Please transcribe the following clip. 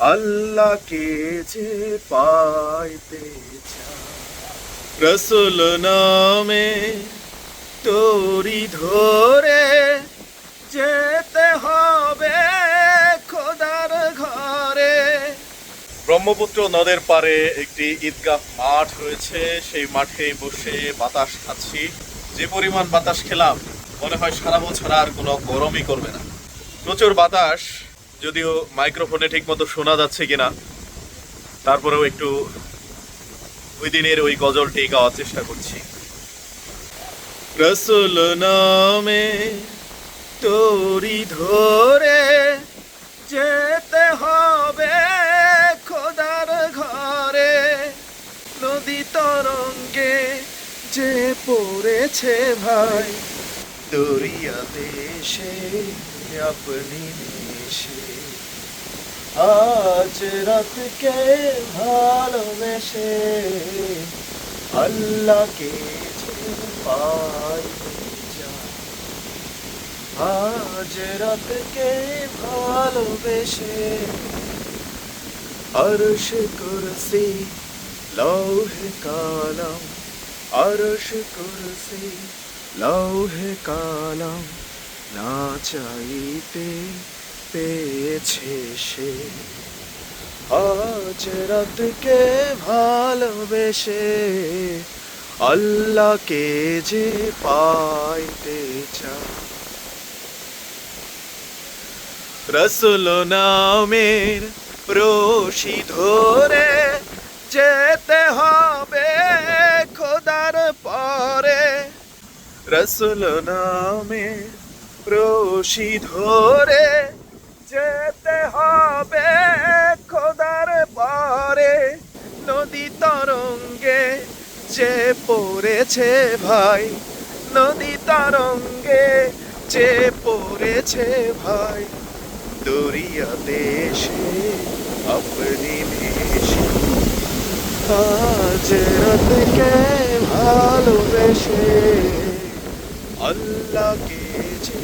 আল্লাহকে যে পাইতে রসুল নামে তোরি ধরে যেতে হবে খোদার ঘরে। ব্রহ্মপুত্র নদের পারে একটি ঈদগাহ মাঠ রয়েছে। সেই মাঠে বসে বাতাস খাচ্ছি। যে পরিমাণ বাতাস খেলাম, মনে হয় সারা বছর আর কোনো গরমই করবে না। প্রচুর বাতাস যদিও মাইক্রোফোনে ঠিকমতো শোনা যাচ্ছে কিনা, তারপরেও একটু ওই দিনের ওই গজলটি গাওয়ার চেষ্টা করছি। রসুল নামে তোরি ধরে যেতে হবে খোদার ঘরে, নদী তরঙ্গে যে পড়েছে ভাই, দরিয়া দেশে আপনি দেশে আজ রাতকে ভালোবেসে আল্লাহকে যে পাইতে চায় আজ রাতকে ভালোবেসে আরশ কুরসি লৌহে কালাম আরশ কুরসি লৌহে কালাম না চাইতে পেয়েছে সে। আজ রাতকে ভালোবেসে আল্লাহকে যে পাইতে চায়। রসুল নামের রশি ধরে যেতে হবে খোদার পরে। রসুল নামের রশি ধরে যেতে হবে খোদার পরে। নদী তরঙ্গে যে পড়েছে ভাই, নদী তরঙ্গে যে পড়েছে ভাই দরিয়া দেশে আপনি ভেসে। আজ রাতকে ভালোবেসে আল্লাহকে যে